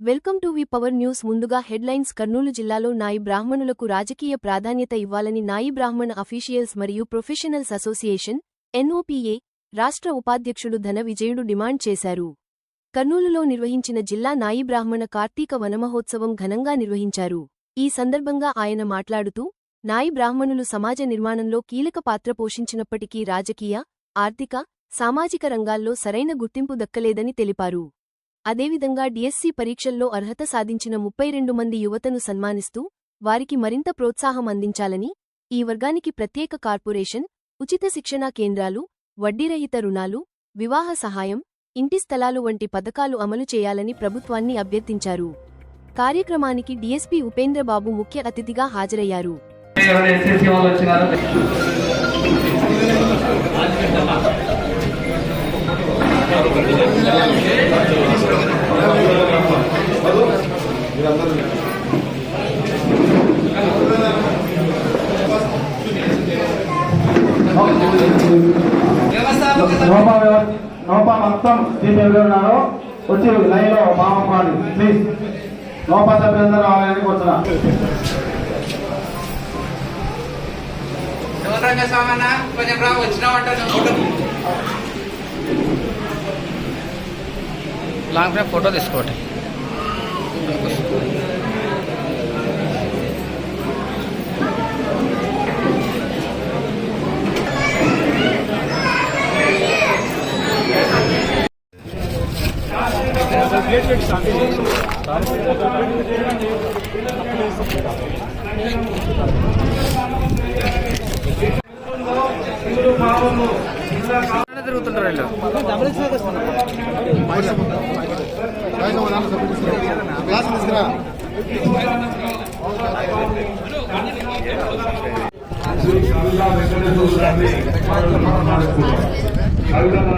Welcome to V power news ముందుగా headlines Kurnool జిల్లాలో నాయి బ్రాహ్మణులకు రాజకీయ ప్రాధాన్యత ఇవ్వాలని నాయి బ్రాహ్మణ అఫీషియల్స్ మరియు ప్రొఫెషనల్స్ అసోసియేషన్ ఎన్ఓపీఏ రాష్ట్ర ఉపాధ్యక్షుడు ధన విజయుడు డిమాండ్ చేశారు. కర్నూలులో నిర్వహించిన జిల్లా నాయి బ్రాహ్మణ కార్తీక వనమహోత్సవం ఘనంగా నిర్వహించారు. ఈ సందర్భంగా ఆయన మాట్లాడుతూ నాయి బ్రాహ్మణులు సమాజ నిర్మాణంలో కీలక పాత్ర పోషించినప్పటికీ రాజకీయ ఆర్థిక సామాజిక రంగాల్లో సరైన గుర్తింపు దక్కలేదని తెలిపారు. అదేవిధంగా డిఎస్సి పరీక్షల్లో అర్హత సాధించిన ముప్పై రెండు మంది యువతను సన్మానిస్తూ వారికి మరింత ప్రోత్సాహం అందించాలని ఈ వర్గానికి ప్రత్యేక కార్పొరేషన్ ఉచిత శిక్షణా కేంద్రాలు వడ్డీరహిత రుణాలు వివాహ సహాయం ఇంటి స్థలాలు వంటి పథకాలు అమలు చేయాలని ప్రభుత్వాన్ని అభ్యర్థించారు. కార్యక్రమానికి డీఎస్పీ ఉపేంద్రబాబు ముఖ్య అతిథిగా హాజరయ్యారు. నోపా మొత్తం టీం ఎవరు ఉన్నారో వచ్చి లైన్లో మామడి ప్లీజ్ నోపా సభ్యులందరూ రావాలని కోరుతున్నా కొంచెం రా వచ్చిన లాంగ్ ఫ్రేమ్ ఫోటో తీసుకోండి తిరుగుతుంటారు వీళ్ళు.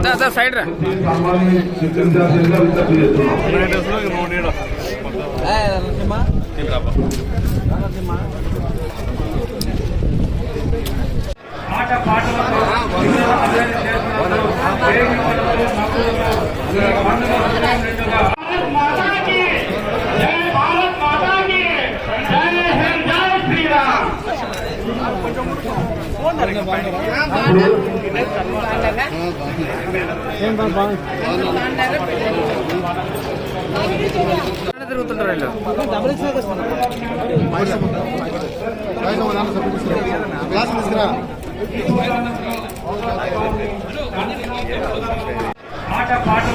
దా, దా, సైడ్ రా माता తిరుగుతుంటారు వీళ్ళు గ్లాస్ తీసుకురా పాట పాటలు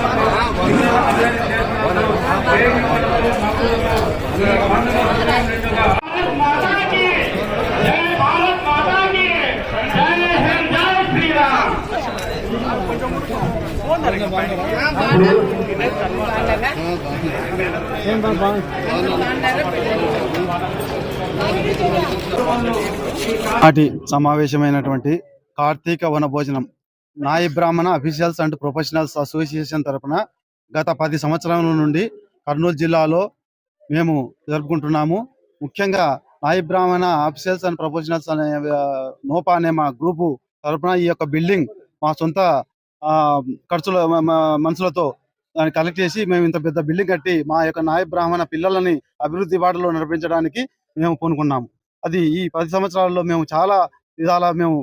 నాటి సమావేశమైనటువంటి కార్తీక వన భోజనం. నాయి బ్రాహ్మణ అఫీషియల్స్ అండ్ ప్రొఫెషనల్స్ అసోసియేషన్ తరపున గత పది సంవత్సరాల నుండి కర్నూలు జిల్లాలో మేము జరుపుకుంటున్నాము. ముఖ్యంగా నాయి బ్రాహ్మణ అఫీషియల్స్ అండ్ ప్రొఫెషనల్స్ అనే నోపా అనే మా గ్రూపు తరపున ఈ యొక్క బిల్డింగ్ మా సొంత ఖర్చుల మనసులతో దాన్ని కలెక్ట్ చేసి మేము ఇంత పెద్ద బిల్డింగ్ కట్టి మా యొక్క నాయ బ్రాహ్మణ పిల్లలని అభివృద్ధి బాటలో నడిపించడానికి మేము పూనుకున్నాము. అది ఈ పది సంవత్సరాల్లో మేము చాలా విధాల మేము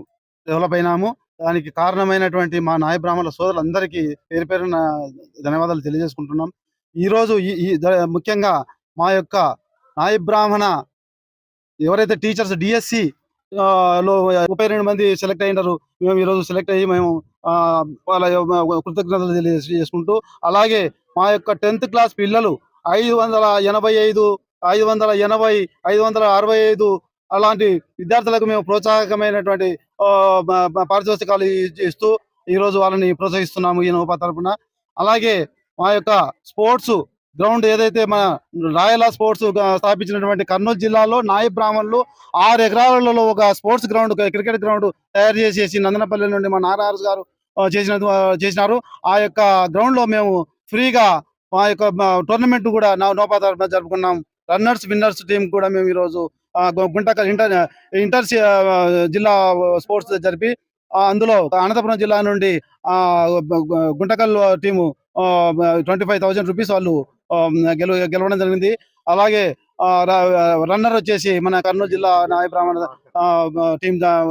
డెవలప్ అయినాము. దానికి కారణమైనటువంటి మా నాయ బ్రాహ్మణ సోదరులందరికీ పేరు పేరున ధన్యవాదాలు తెలియజేసుకుంటున్నాం. ఈ రోజు ఈ ముఖ్యంగా మా యొక్క నాయ బ్రాహ్మణ ఎవరైతే టీచర్స్ డిఎస్సి లో ముప్పై రెండు మంది సెలెక్ట్ అయినారు మేము ఈరోజు సెలెక్ట్ అయ్యి మేము వాళ్ళ కృతజ్ఞతలు తెలియజేసుకుంటూ అలాగే మా యొక్క టెన్త్ క్లాస్ పిల్లలు ఐదు వందల ఎనభై ఐదు ఐదు వందల ఎనభై ఐదు వందల అరవై ఐదు అలాంటి విద్యార్థులకు మేము ప్రోత్సాహకమైనటువంటి పారితోషికాలు ఇస్తూ ఈరోజు వాళ్ళని ప్రోత్సహిస్తున్నాము ఈ నౌపా తరపున. అలాగే మా యొక్క స్పోర్ట్స్ గ్రౌండ్ ఏదైతే మన రాయల స్పోర్ట్స్ స్థాపించినటువంటి కర్నూలు జిల్లాలో నాయ బ్రాహ్మణులు ఆరు ఎకరాలలో ఒక స్పోర్ట్స్ గ్రౌండ్ క్రికెట్ గ్రౌండ్ తయారు చేసేసి నందనపల్లి నుండి మా నారాయణ గారు చేసిన చేసినారు. ఆ యొక్క గ్రౌండ్లో మేము ఫ్రీగా మా యొక్క టోర్నమెంట్ కూడా నా నోపా తరపున జరుపుకున్నాం. రన్నర్స్ విన్నర్స్ టీం కూడా మేము ఈరోజు ఆ, గుంటకల్ ఇంటర్ ఇంటర్ జిల్లా స్పోర్ట్స్ జరిపి అందులో అనంతపురం జిల్లా నుండి Guntakal team twenty five thousand rupees వాళ్ళు గెలు గెలవడం జరిగింది. అలాగే రన్నర్ వచ్చేసి మన కర్నూలు జిల్లా నాయ బ్రాహ్మణ ఆ, టీం దా-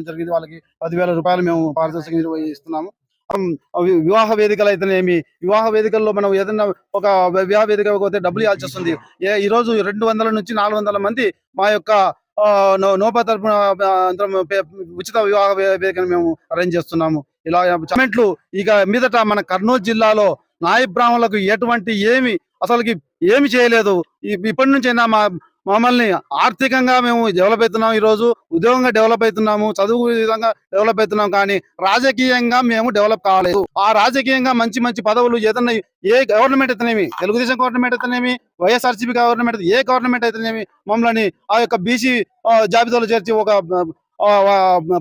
జరిగింది. వాళ్ళకి పదివేల రూపాయలు మేము పారితోషికం ఇస్తున్నాము వివాహ వేదికలు అయితేనేమి వివాహ వేదికల్లో మనం ఏదైనా ఒక వివాహ వేదిక పోతే డబ్బులు ఇవ్వాల్సి వస్తుంది. ఈ రోజు రెండు వందల నుంచి నాలుగు వందల మంది మా యొక్క నోపా తరపున అందరం ఉచిత వివాహ వేదికను మేము అరేంజ్ చేస్తున్నాము. ఇలా కమెంట్లు ఇక మీదట మన కర్నూలు జిల్లాలో నాయ బ్రాహ్మణులకు ఎటువంటి ఏమి అసలుకి ఏమి చేయలేదు. ఈ- ఇప్పటి నుంచైనా మా మమ్మల్ని ఆర్థికంగా మేము డెవలప్ అవుతున్నాం ఈ రోజు ఉద్యోగంగా డెవలప్ అవుతున్నాము చదువు విధంగా డెవలప్ అవుతున్నాం కానీ రాజకీయంగా మేము డెవలప్ కాలేదు. ఆ రాజకీయంగా మంచి మంచి పదవులు ఏదన్నా ఏ గవర్నమెంట్ అయితేనేమి తెలుగుదేశం గవర్నమెంట్ అయితేనేమి వైఎస్ఆర్సీపీ గవర్నమెంట్ అయితే- ఏ గవర్నమెంట్ అయితేనేమి మమ్మల్ని ఆ యొక్క బీసీ జాబితాలో చేర్చి ఒక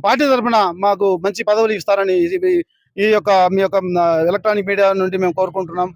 పార్టీ తరపున మాకు మంచి పదవులు ఇస్తారని ఈ యొక్క మీ యొక్క ఎలక్ట్రానిక్ మీడియా నుండి మేము కోరుకుంటున్నాం.